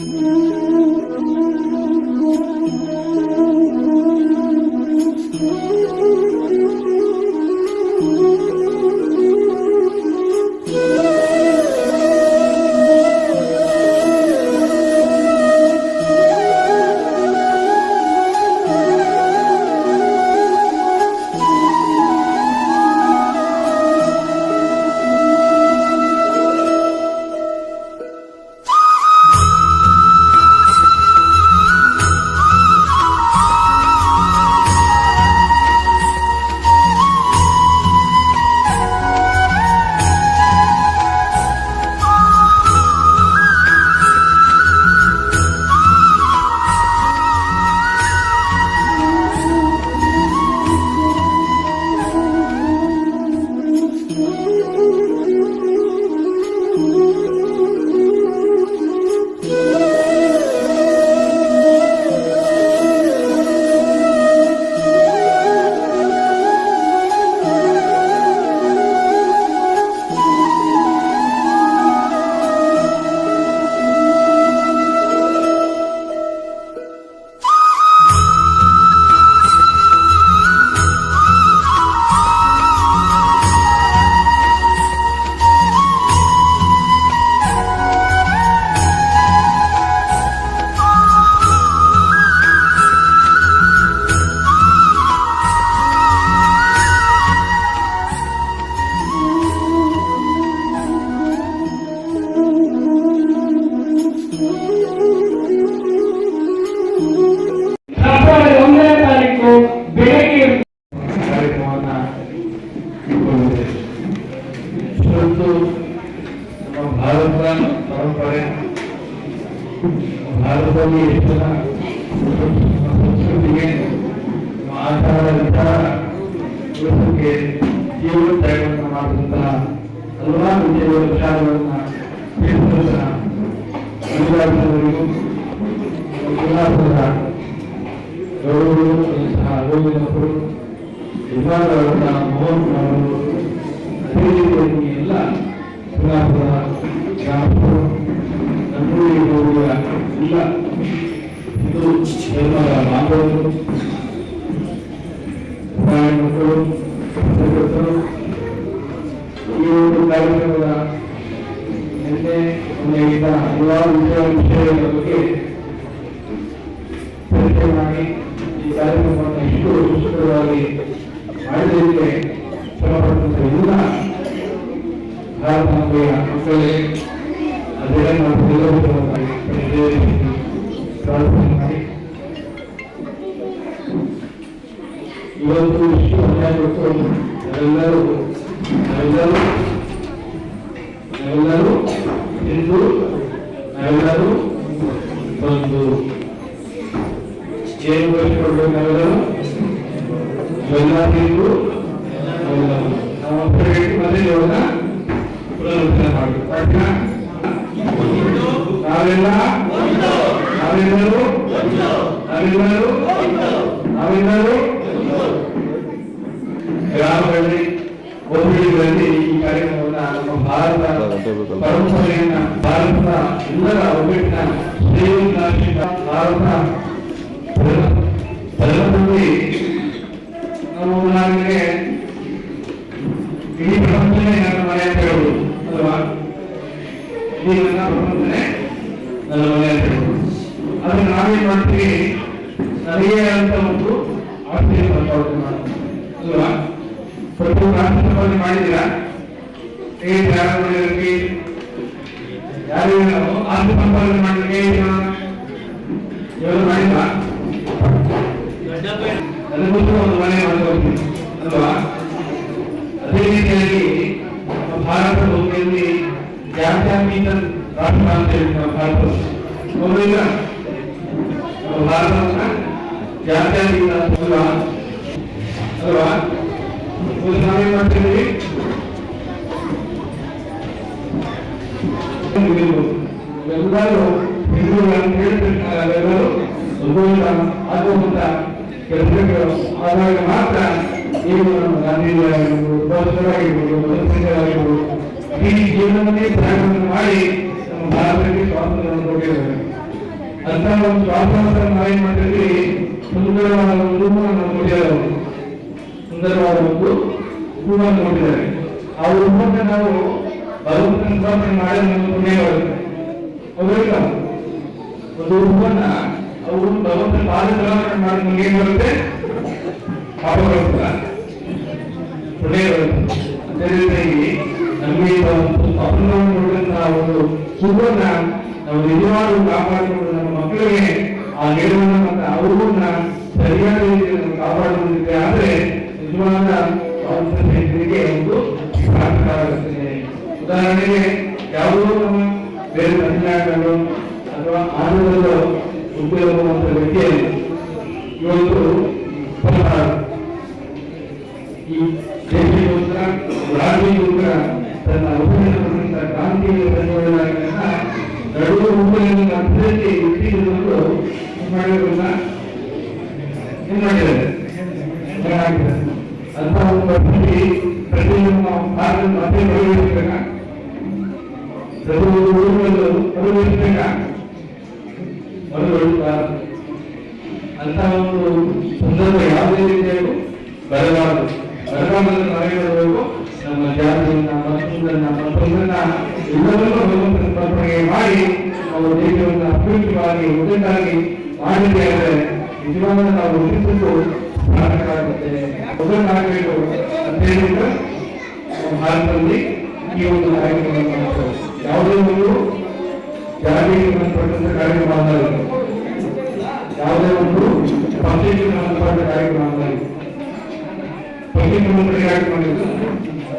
Thank you. ಜನ ನಮ್ಮ ಸಂಸ್ಕೃತಿಗೆ ನಮ್ಮ ಆಚಾರ ಉಳಿಸೋಕೆ ಜೀವನ ತ್ಯಾಗವನ್ನು ಮಾಡಿದಂತಹ ಹಲವಾರು ವಿಚಾರಗಳನ್ನ 또 지체마다 만들고 고양이도 그것도 이웃도 나이보다. 근데 공약이다 이와 우리와 비례를 어떻게. 대통령이 이 다른 것과 힘으로 조직들하기 말들게 전화받으면서 누나? 다른 방법에 안 걸리게 నవీనా నవీనరు నవీనరు నవీనరు గ్రామండి ఒత్తిడి వెళ్ళి ఈ కార్యక్రమంలో భారత పరంపరైన భారత ఇందర ఒప్పెట్టిన దేవుని భారత ప్రజల నుండి ಪ್ರತಿಯೊಂದು ಆಸ್ತಿ ಸಂಪಾದನೆ ಮಾಡಿದ್ದೀರಾ ಹೇಗೆ ಯಾರು ಮಾಡಿರೋಕ್ಕೆ ಯಾರು ನಾವು ಆಸ್ತಿ ಸಂಪಾದನೆ ಮಾಡಲಿಕ್ಕೆ ಇವರು ಮಾಡಿಲ್ಲ ಅದಕ್ಕೋಸ್ಕರ ಒಂದು ಮನೆ ಮಾಡ್ಕೊಳ್ತೀವಿ ಅಲ್ವಾ ಅದೇ ರೀತಿಯಾಗಿ ನಮ್ಮ ಭಾರತ ಭೂಮಿಯಲ್ಲಿ ಜಾತ್ಯಾತೀತ ರಾಷ್ಟ್ರ ಅಂತ ಹೇಳಿ ನಮ್ಮ ಭಾರತ ಹೌದಿಲ್ಲ ನಮ್ಮ ಭಾರತವನ್ನ ಜಾತ್ಯಾತೀತ ಅಲ್ವಾ ಅಲ್ವಾ ಇದು ನಾವೇನ್ ಮಾಡ್ತಿದ್ದೀವಿ ಎಲ್ಲರೂ ಹಿಂದೂಗಳನ್ನು ಹೇಳ್ತಿರ್ತಾರೆ ಎಲ್ಲರೂ ಒಬ್ಬೊಬ್ಬರ ಆಗುವಂತ ಕೆಲಸಗಳು ಆದಾಗ ಮಾತ್ರ ನೀವು ನಮ್ಮ ಗಾಂಧೀಜಿಯಾಗಿರ್ಬೋದು ಬೋಧಕರಾಗಿರ್ಬೋದು ಮಧುಸೂದನರಾಗಿರ್ಬೋದು ಈ ಜೀವನವನ್ನೇ ತ್ಯಾಗವನ್ನು ಮಾಡಿ ನಮ್ಮ ಭಾರತಕ್ಕೆ ಸ್ವಾತಂತ್ರ್ಯವನ್ನು ಕೊಟ್ಟಿದ್ದಾರೆ ಅಂತ ಒಂದು ಶ್ವಾಸೋಚ್ಛ್ವಾಸ ನಾವು ಏನ್ ಮಾಡಿದ್ವಿ ಸುಂದರವಾದ ಒಂದು ರೂಪವನ್ನು ನೋಡಿದ್ದಾರೆ ಸುಂದರವಾದ ಒಂದು ರೂಪವನ್ನು ನೋಡಿದ್ದಾರೆ. ಆ ರೂಪಕ್ಕೆ ನಾವು ಭಗವಂತನ ಸ್ಥಾಪನೆ ಮಾಡಿ ನಮ್ಮ ಪುಣ್ಯ ಅವರು ಭಗವಂತನ ಪಾದಗ್ರಹಣ ಮಾಡಿ ನಮ್ಗೆ ಏನ್ ಬರುತ್ತೆ? ಪಾಪ ಪುಣ್ಯ ಬರುತ್ತೆ. ಅದೇ ರೀತಿಯಾಗಿ ನಮಗೆ ಒಂದು ಸುಖವನ್ನ ನಾವು ಇರುವ ಕಾಪಾಡಿಕೊಂಡು ನಮ್ಮ ಮಕ್ಕಳಿಗೆ ಆ ಗೆಲುವನ್ನು ಮತ್ತೆ ಅವ್ರನ್ನ ಉದಾಹರಣೆಗೆ ಯಾವುದೋ ನಮ್ಮ ಬೇರೆ ತಮಿಳುನಾಡಿನಲ್ಲೋ ಅಥವಾ ಆಂಧ್ರದಲ್ಲೋ ಉದ್ಯೋಗವಂತ ವ್ಯಕ್ತಿಯಲ್ಲಿ ಇವತ್ತು ಈ ದೇಶಕ್ಕೋಸ್ಕರ ರಾಜ್ಯಕ್ಕೋಸ್ಕರ ತನ್ನ ಉಪಯೋಗಪಡಿಸಿದ ಕ್ರಾಂತಿಯ ಪ್ರಜೆಗಳಾಗಿನ ನಡುವೆ ಉಪಯೋಗ ಅಭಿವೃದ್ಧಿ ಇಟ್ಟಿರುವುದು ಮಾಡಿರೋದನ್ನ ಏನು ಮಾಡಿದ್ದಾರೆ ಏನಾಗಿದೆ ಅಂತ ಒಂದು ಅಭಿವೃದ್ಧಿ ಪ್ರತಿಯೊಂದು ನಾವು ಭಾರತ ಮತ್ತೆ ಬಗೆಹರಿಸಬಾರದು ಅಂತ ಒಂದು ಸಂದರ್ಭ ಯಾವುದೇ ರೀತಿಯಾಗೂ ಬರಬಾರದು ನಮ್ಮ ಜಾತಿಯನ್ನ ಮತ್ತೊಂದನ್ನ ಮತ್ತೊಂದನ್ನ ಎಲ್ಲವನ್ನೂ ಮಾಡಿ ನಾವು ದೇಶವನ್ನು ಅಭಿವೃದ್ಧಿವಾಗಿ ಒಗ್ಗಟ್ಟಾಗಿ ಮಾಡಿದ್ರೆ ಆದರೆ ನಾವು ಉಳಿಸಿದ್ದು ಸಾರ್ಥಕವಾಗುತ್ತೆ ಒಗ್ಗಟ್ಟಾಗಬೇಕು ಅಂತ ಭಾರತದಲ್ಲಿ ಈ ಒಂದು ಕಾರ್ಯಕ್ರಮವನ್ನು ಯಾವುದೇ ಒಂದು ಜಾತಿಗೆ ಸಂಬಂಧಪಟ್ಟಂತ ಕಾರ್ಯಕ್ರಮ ಅಲ್ಲ ಯಾವುದೇ ಒಂದು ಪಕ್ಷಕ್ಕೆ ಸಂಬಂಧಪಟ್ಟ ಕಾರ್ಯಕ್ರಮ ಇದು. ಪಕ್ಷಕ್ಕೆ ಸಂಬಂಧಪಟ್ಟ ಕಾರ್ಯಕ್ರಮ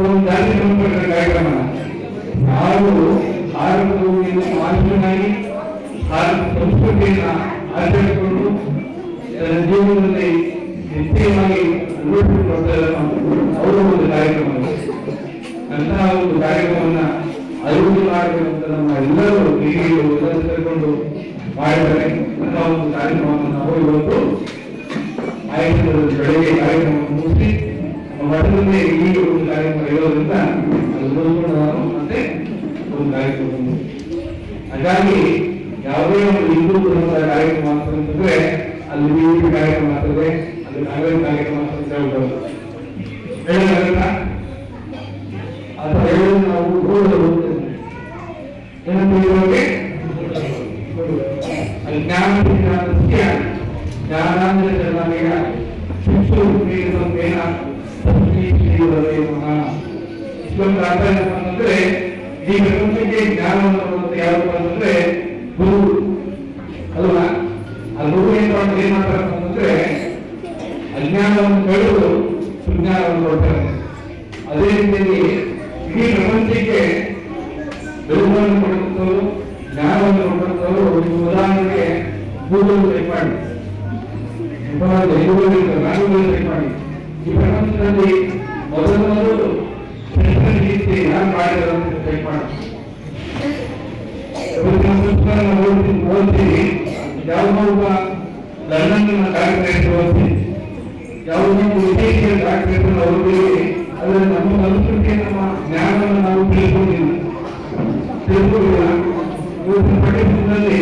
ಒಂದು ಜಾತಿ ಸಂಬಂಧಪಟ್ಟ ಕಾರ್ಯಕ್ರಮ ನಾವು ಆರೋಗ್ಯ ಮಾನವನಾಗಿ ಭಾರತ ಸಂಸ್ಕೃತಿಯನ್ನ ಆಚರಿಸಿಕೊಂಡು ತನ್ನ ಜೀವನದಲ್ಲಿ ನಿಶ್ಚಯವಾಗಿ ಅಳವಡಿಸಿಕೊಳ್ಳುವ ಅವರು ಒಂದು ಕಾರ್ಯಕ್ರಮ. ಅಂತಹ ಒಂದು ಕಾರ್ಯಕ್ರಮವನ್ನ ಅಭಿವೃದ್ಧಿ ಮಾಡಬೇಕಂತ ನಮ್ಮ ಎಲ್ಲರೂ ಹಿರಿಯರು ಎಲ್ಲರೂ ಸೇರಿಕೊಂಡು ಮಾಡಿದರೆ ಒಂದು ಕಾರ್ಯಕ್ರಮವನ್ನು ನಾವು ಇವತ್ತು ಬೆಳಗ್ಗೆ ಕಾರ್ಯಕ್ರಮವನ್ನು ಮುಗಿಸಿ ಮಠದಲ್ಲಿ ಈ ಒಂದು ಕಾರ್ಯಕ್ರಮ ಇರೋದ್ರಿಂದ ಮುಗಿಸ್ಕೊಂಡು ನಾನು ಮತ್ತೆ ಒಂದು ಕಾರ್ಯಕ್ರಮ ಹಾಗಾಗಿ ಯಾವುದೇ ಒಂದು ಹಿಂದೂ ಧರ್ಮದ ಕಾರ್ಯಕ್ರಮ ಅಂತಂದ್ರೆ ಅಲ್ಲಿ ಬಿಜೆಪಿ ಕಾರ್ಯಕ್ರಮ ಆಗ್ತದೆ, ಅಲ್ಲಿ ಕಾಂಗ್ರೆಸ್ ಕಾರ್ಯಕ್ರಮ ಅಂತ ಹೇಳ್ಬೋದು ಹೇಳೋದಾಗಲ್ಲ ಅಥವಾ ಹೇಳೋದು ನಾವು मूल्यों के ज्ञान ज्ञानस्य ज्ञानांजन जलमेन शिक्षु उपदेशं वेन तस्मै श्रीवदेवः इसको कहता है ಗೂಗಲ್ ಟೈಪ್ ಮಾಡಿ ಈ ಪ್ರಪಂಚದಲ್ಲಿ ಮೊದಲ ಮೊದಲು ರೀತಿ ಯಾರು ಮಾಡಿದ್ರು ಅಂತ ಟೈಪ್ ಮಾಡಿ ಇವತ್ತಿನ ಪುಸ್ತಕ ಓದ್ತೀನಿ ಓದ್ತೀನಿ ಯಾವುದೋ ಒಬ್ಬ ಲಂಡನ್ ಡಾಕ್ಟರೇಟ್ ಓದ್ತೀನಿ ಯಾವುದೋ ಒಂದು ವಿದೇಶಿಯ ಡಾಕ್ಟರೇಟ್ ಓದ್ತೀವಿ ಆದರೆ ನಮ್ಮ ಸಂಸ್ಕೃತಿ ನಮ್ಮ ಜ್ಞಾನವನ್ನು ನಾವು ತಿಳ್ಕೊಂಡಿಲ್ಲ ತಿಳ್ಕೊಂಡಿಲ್ಲ ಇವತ್ತಿನ ಪಠ್ಯಪುಸ್ತಕದಲ್ಲಿ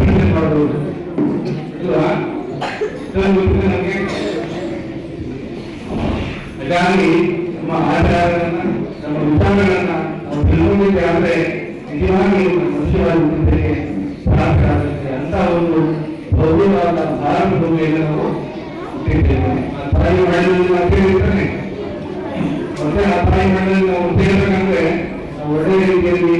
ಆಪರೇಷನ್ ಮಾಡಬಹುದು ಇಲ್ವಾ ನಮ್ಮ ಆಚಾರಗಳನ್ನ ನಮ್ಮ ವಿಚಾರಗಳನ್ನ ನಾವು ತಿಳ್ಕೊಂಡಿದ್ದೆ ಆದ್ರೆ ನಿಜವಾಗಿ ಚಿಂತನೆಗೆ ಸಾರ್ಥಕ ಆಗುತ್ತೆ ಅಂತ ಒಂದು ಭವ್ಯವಾದ ಭಾರತ ಭೂಮಿಯಲ್ಲಿ ನಾವು ಹುಟ್ಟಿದ್ದೇವೆ ತಾಯಿ ನಾವು ಸೇರಿರ್ತಾನೆ ಮತ್ತೆ ಆ ತಾಯಿ ಮಾಡಿದಲ್ಲಿ ನಾವು ಸೇರ್ಬೇಕಂದ್ರೆ ನಾವು ಒಳ್ಳೆಯ ರೀತಿಯಲ್ಲಿ